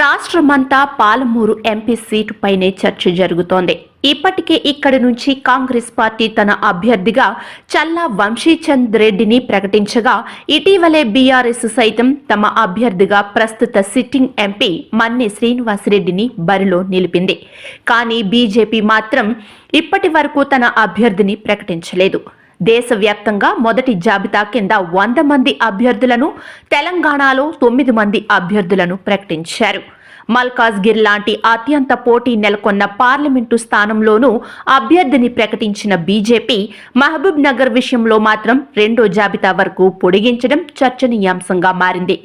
రాష్ట్రమంతా పాలమూరు ఎంపీ సీటుపైనే చర్చ జరుగుతోంది. ఇప్పటికే ఇక్కడి నుంచి కాంగ్రెస్ పార్టీ తన అభ్యర్థిగా చల్లా వంశీచంద్ రెడ్డిని ప్రకటించగా ఇటీవలే బీఆర్ఎస్ సైతం తమ అభ్యర్థిగా ప్రస్తుత సిట్టింగ్ ఎంపీ మన్నె శ్రీనివాసరెడ్డిని బరిలో నిలిపింది. కానీ బీజేపీ మాత్రం ఇప్పటి వరకు తన అభ్యర్థిని ప్రకటించలేదు. దేశవ్యాప్తంగా మొదటి జాబితా కింద వంద మంది అభ్యర్థులను తెలంగాణలో తొమ్మిది మంది అభ్యర్థులను ప్రకటించారు. మల్కాజ్గిర్ లాంటి అత్యంత పోటీ నెలకొన్న పార్లమెంటు స్థానంలోనూ అభ్యర్థిని ప్రకటించిన బీజేపీ మహబూబ్ నగర్ విషయంలో మాత్రం రెండో జాబితా వరకు పొడిగించడం చర్చనీయాంశంగా మారింది.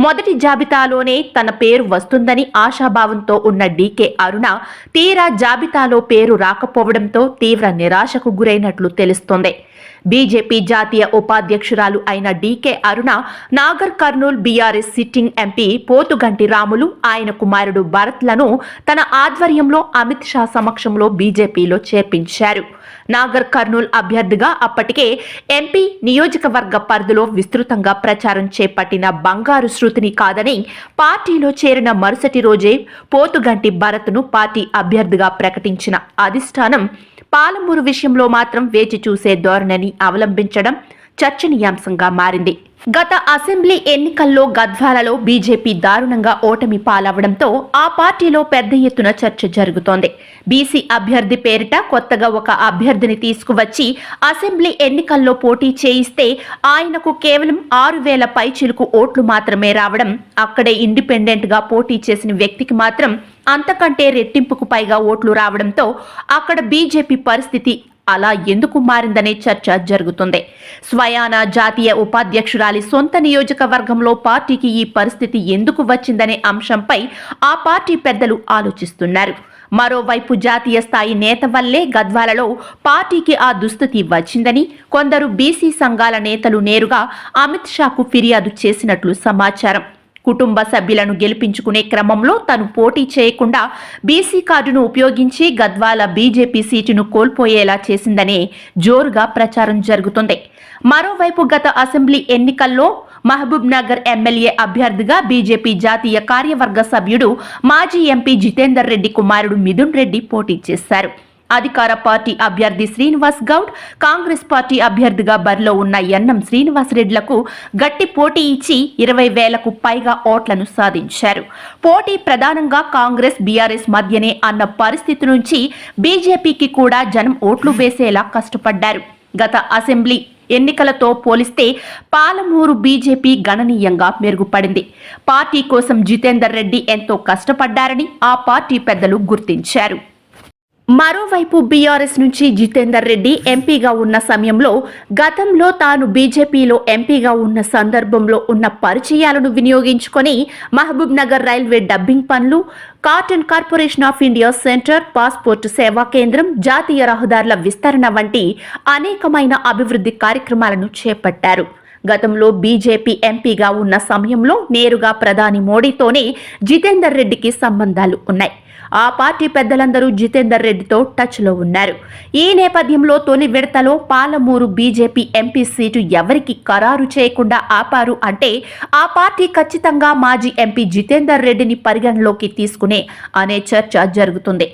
మొదటి జాబితాలోనే తన పేరు వస్తుందని ఆశాభావంతో ఉన్న డీకే అరుణ తీరా జాబితాలో పేరు రాకపోవడంతో తీవ్ర నిరాశకు గురైనట్లు తెలుస్తోంది. బీజేపీ జాతీయ ఉపాధ్యక్షురాలు అయిన D K Aruna Nagar Kurnool BRS sitting MP Pothuganti Ramulu ఆయన కుమారుడు భరత్లను తన ఆధ్వర్యంలో అమిత్ షా సమక్షంలో బీజేపీలో చేర్పించారు. నాగర్ కర్నూల్ అభ్యర్థిగా అప్పటికే ఎంపీ నియోజకవర్గ పరిధిలో విస్తృతంగా ప్రచారం చేపట్టిన బంగారు శృతిని కాదని పార్టీలో చేరిన మరుసటి రోజే పోతుగంటి భరత్ను పార్టీ అభ్యర్థిగా ప్రకటించిన అధిష్టానం పాలమూరు విషయంలో మాత్రం వేచి చూసే ధోరణిని అవలంబించడం చర్చనీయాంశంగా మారింది. గత అసెంబ్లీ ఎన్నికల్లో గద్వాలలో బీజేపీ దారుణంగా ఓటమి పాలవడంతో ఆ పార్టీలో పెద్ద ఎత్తున చర్చ జరుగుతోంది. బీసీ అభ్యర్థి పేరిట కొత్తగా ఒక అభ్యర్థిని తీసుకువచ్చి అసెంబ్లీ ఎన్నికల్లో పోటీ చేయిస్తే ఆయనకు కేవలం ఆరు వేల పైచిలుకు ఓట్లు మాత్రమే రావడం అక్కడే ఇండిపెండెంట్గా పోటీ చేసిన వ్యక్తికి మాత్రం అంతకంటే రెట్టింపుకు పైగా ఓట్లు రావడంతో అక్కడ బీజేపీ పరిస్థితి అలా ఎందుకు మారిందనే చర్చ జరుగుతుంది. స్వయాన జాతీయ ఉపాధ్యక్షురాలి సొంత నియోజకవర్గంలో పార్టీకి ఈ పరిస్థితి ఎందుకు వచ్చిందనే అంశంపై ఆ పార్టీ పెద్దలు ఆలోచిస్తున్నారు. మరోవైపు జాతీయ స్థాయి నేత వల్లే గద్వాలలో పార్టీకి ఆ దుస్థితి వచ్చిందని కొందరు బీసీ సంఘాల నేతలు నేరుగా అమిత్ షాకు ఫిర్యాదు చేసినట్లు సమాచారం. కుటుంబ సభ్యులను గెలిపించుకునే క్రమంలో తను పోటీ చేయకుండా బీసీ కార్డును ఉపయోగించి గద్వాల బీజేపీ సీటును కోల్పోయేలా చేసిందనే జోరుగా ప్రచారం జరుగుతుంది. మరోవైపు గత అసెంబ్లీ ఎన్నికల్లో మహబూబ్ నగర్ ఎమ్మెల్యే అభ్యర్థిగా బీజేపీ జాతీయ కార్యవర్గ సభ్యుడు మాజీ ఎంపీ జితేందర్ రెడ్డి కుమారుడు మిథున్ రెడ్డి పోటీ చేశారు. అధికార పార్టీ అభ్యర్థి శ్రీనివాస్ గౌడ్ కాంగ్రెస్ పార్టీ అభ్యర్థిగా బరిలో ఉన్న ఎన్నం శ్రీనివాసరెడ్లకు గట్టి పోటీ ఇచ్చి ఇరవై వేలకు పైగా ఓట్లను సాధించారు. పోటీ ప్రధానంగా కాంగ్రెస్ బీఆర్ఎస్ మధ్యనే అన్న పరిస్థితి నుంచి బీజేపీకి కూడా జనం ఓట్లు వేసేలా కష్టపడ్డారు. గత అసెంబ్లీ ఎన్నికలతో పోలిస్తే పాలమూరు బీజేపీ గణనీయంగా మెరుగుపడింది. పార్టీ కోసం జితేందర్ రెడ్డి ఎంతో కష్టపడ్డారని ఆ పార్టీ పెద్దలు గుర్తించారు. మరోవైపు బీఆర్ఎస్ నుంచి జితేందర్ రెడ్డి ఎంపీగా ఉన్న సమయంలో గతంలో తాను బీజేపీలో ఎంపీగా ఉన్న సందర్భంలో ఉన్న పరిచయాలను వినియోగించుకొని మహబూబ్ నగర్ రైల్వే డబ్బింగ్ పనులు cotton corporation of India centre passport సేవా కేంద్రం జాతీయ రహదారుల విస్తరణ వంటి అనేకమైన అభివృద్ధి కార్యక్రమాలను చేపట్టారు. గతంలో బీజేపీ ఎంపీగా ఉన్న సమయంలో నేరుగా ప్రధాని మోడీతోనే జితేందర్ రెడ్డికి సంబంధాలు ఉన్నాయి. ఆ పార్టీ పెద్దలందరూ జితేందర్ రెడ్డితో టచ్లో ఉన్నారు. ఈ నేపథ్యంలో తొలి విడతలో పాలమూరు బీజేపీ ఎంపీ సీటు ఎవరికి ఖరారు చేయకుండా ఆపారు అంటే ఆ పార్టీ ఖచ్చితంగా మాజీ ఎంపీ జితేందర్ రెడ్డిని పరిగణలోకి తీసుకునే అనే చర్చ జరుగుతుంది.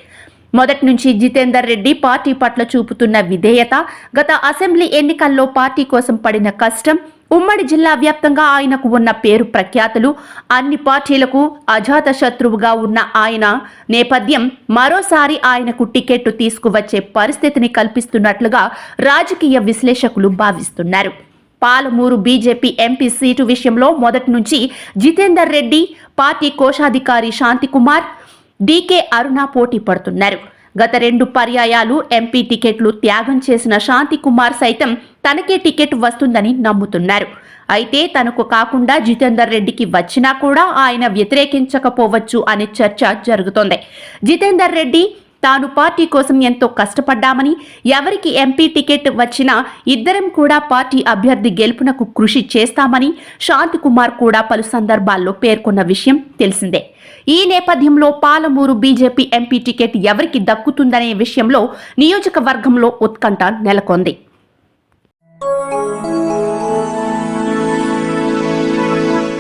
మొదటి నుంచి జితేందర్ రెడ్డి పార్టీ పట్ల చూపుతున్న విధేయత గత అసెంబ్లీ ఎన్నికల్లో పార్టీ కోసం పడిన కష్టం ఉమ్మడి జిల్లా వ్యాప్తంగా ఆయనకు ఉన్న పేరు ప్రఖ్యాతులు అన్ని పార్టీలకు అజాత శత్రువుగా ఉన్న ఆయన నేపథ్యం మరోసారి ఆయనకు టికెట్ తీసుకువచ్చే పరిస్థితిని కల్పిస్తున్నట్లుగా రాజకీయ విశ్లేషకులు భావిస్తున్నారు. పాలమూరు బీజేపీ ఎంపీ సీటు విషయంలో మొదటి నుంచి జితేందర్ రెడ్డి పార్టీ కోశాధికారి శాంతికుమార్ డీకే అరుణ పోటీ పడుతున్నారు. గత రెండు పర్యాయాలు ఎంపీ టికెట్లు త్యాగం చేసిన శాంతి కుమార్ సైతం తనకే టికెట్ వస్తుందని నమ్ముతున్నారు. అయితే తనకు కాకుండా జితేందర్ రెడ్డికి వచ్చినా కూడా ఆయన వ్యతిరేకించకపోవచ్చు అనే చర్చ జరుగుతోంది. జితేందర్ రెడ్డి తాను పార్టీ కోసం ఎంతో కష్టపడ్డామని ఎవరికి ఎంపీ టికెట్ వచ్చినా ఇద్దరం కూడా పార్టీ అభ్యర్థి గెలుపునకు కృషి చేస్తామని శాంతికుమార్ కూడా పలు సందర్భాల్లో పేర్కొన్న విషయం తెలిసిందే. ఈ నేపథ్యంలో పాలమూరు బీజేపీ ఎంపీ టికెట్ ఎవరికి దక్కుతుందనే విషయంలో నియోజకవర్గంలో ఉత్కంఠ నెలకొంది.